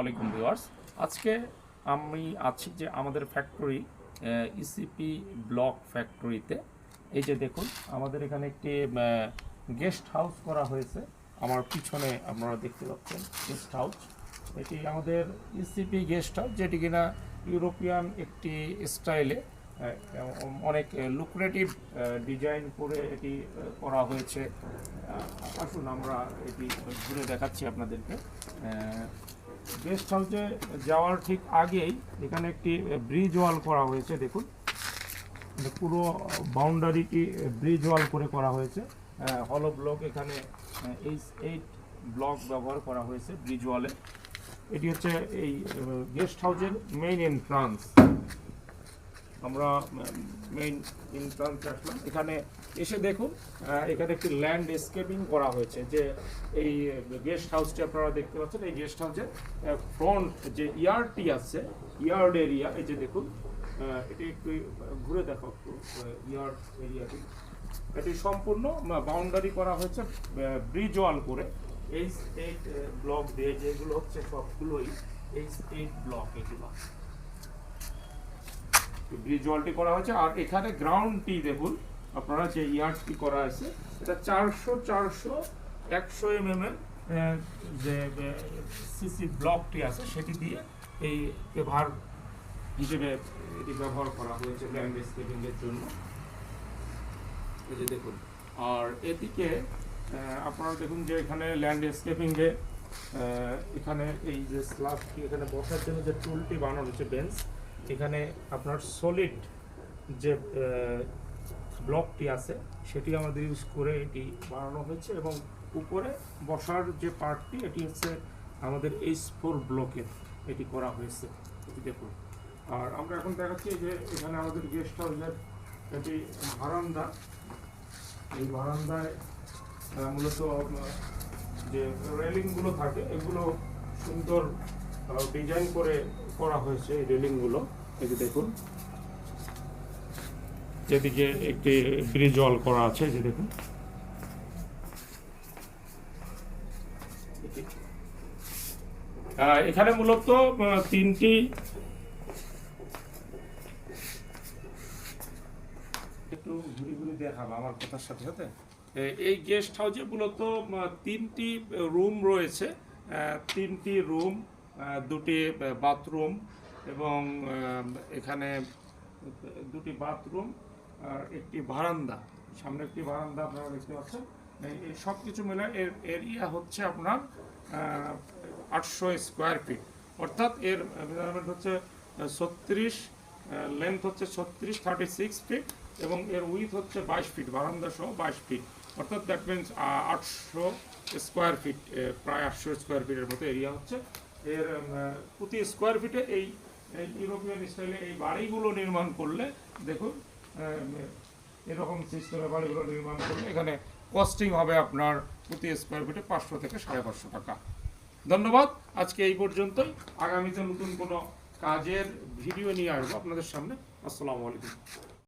আলাইকুম ভিউয়ার্স। আজকে আমি আছি যে আমাদের ফ্যাক্টরি ইসিপি ব্লক ফ্যাক্টরিতে এই যে দেখুন, আমাদের এখানে একটি গেস্ট হাউস করা হয়েছে। আমার পিছনে আপনারা দেখতে পাচ্ছেন গেস্ট হাউস এটি আমাদের ইসিপি গেস্ট হাউস যেটি কিনা ইউরোপিয়ান একটি স্টাইলে অনেক লুক্রেটিভ ডিজাইন করে এটি করা হয়েছে। আসুন আমরা এটি ঘুরে দেখাচ্ছি আপনাদেরকে। গেস্ট হাউসে যাওয়ার ঠিক আগেই এখানে একটি ব্রিজ ওয়াল করা হয়েছে, দেখুন। মানে পুরো বাউন্ডারিটি ব্রিজ ওয়াল করে করা হয়েছে। হলো ব্লক এখানে এইচ এইট ব্লক ব্যবহার করা হয়েছে ব্রিজ ওয়ালে এটি হচ্ছে এই গেস্ট হাউসের মেইন এন্ট্রান্স আমরা মেইন এন্ট্রান্স আসলাম। এখানে এসে দেখুন এখানে একটি ল্যান্ড স্কেপিং করা হয়েছে। যে এই গেস্ট হাউসটি আপনারা দেখতে পাচ্ছেন, এই গেস্ট হাউসের ফ্রন্ট যে ইয়ার্ডটি আছে ইয়ার্ড এরিয়া এই যে দেখুন এটি একটু ঘুরে দেখো একটু ইয়ার্ড এরিয়াটি এটি সম্পূর্ণ বাউন্ডারি করা হয়েছে ব্রিজ ওয়াল করে। এই এইট ব্লক দিয়ে যেগুলো হচ্ছে সবগুলোই, এই এইট ব্লক এগুলো। ওয়ালটি করা হয়েছে। আর এখানে গ্রাউন্ডটি দেখুন, আপনারা যে ইয়ার্ডটি করা আছে, এটা চারশো চারশো, একশো এম এম এর যে সিসি ব্লকটি আছে, সেটি দিয়ে এই পেভার হিসেবে এটি ব্যবহার করা হয়েছে ল্যান্ডস্কেপিং এর জন্য। এই যে দেখুন। আর এদিকে আপনারা দেখুন যে এখানে ল্যান্ডস্কেপিং এ এখানে এই যে স্ল্যাবটি এখানে বসার জন্য যে টুলটি বানানো হচ্ছে বেঞ্চ এখানে আপনার সলিড যে ব্লকটি আছে, সেটি আমাদের ইউজ করে এটি বানানো হয়েছে এবং উপরে বসার যে পার্টটি এটি হচ্ছে আমাদের এইচ ফোর ব্লকের এটি করা হয়েছে। এটি দেখুন। আর আমরা এখন দেখাচ্ছি যে এখানে আমাদের গেস্ট হাউসের এটি বারান্দা। এই বারান্দায় মূলত, যে রেলিংগুলো থাকে, এগুলো সুন্দর ডিজাইন করে করা হয়েছে এই রেলিংগুলো এই যে দেখুন। যেদিকে একটি ব্রিজ ওয়াল করা আছে যে দেখুন। এখানে মূলত তিনটি একটু ঘুরি ঘুরি দেখাবো আমার কথার সাথে সাথে। এই গেস্ট হাউসে মূলত তিনটি রুম রয়েছে। তিনটি রুম দুটি বাথরুম এবং এখানে দুটি বাথরুম আর একটি বারান্দা। সামনে একটি বারান্দা আপনারা দেখতে পাচ্ছেন। সব কিছু মিলে এর এরিয়া হচ্ছে আপনার আটশো স্কোয়ার ফিট। অর্থাৎ এর মেজারমেন্ট হচ্ছে ছত্রিশ লেন্থ হচ্ছে ছত্রিশ থার্টি সিক্স ফিট এবং এর উইথ হচ্ছে বাইশ ফিট বারান্দা সহ বাইশ ফিট অর্থাৎ দ্যাট মিনস আটশো স্কোয়ার ফিট প্রায় আটশো স্কোয়ার ফিটের মতো এরিয়া হচ্ছে। এর প্রতি স্কোয়ার ফিটে এই এই ইউরোপিয়ান স্টাইলে এই বাড়িগুলো নির্মাণ করলে, দেখুন এরকম সিস্টেমে বাড়িগুলো নির্মাণ করলে এখানে কস্টিং হবে আপনার প্রতি স্কোয়ার ফিটে পাঁচশো থেকে সাড়ে পাঁচশো টাকা। ধন্যবাদ। আজকে এই পর্যন্তই। আগামীতে নতুন কোনো কাজের ভিডিও নিয়ে আসব আপনাদের সামনে। আসসালামু আলাইকুম।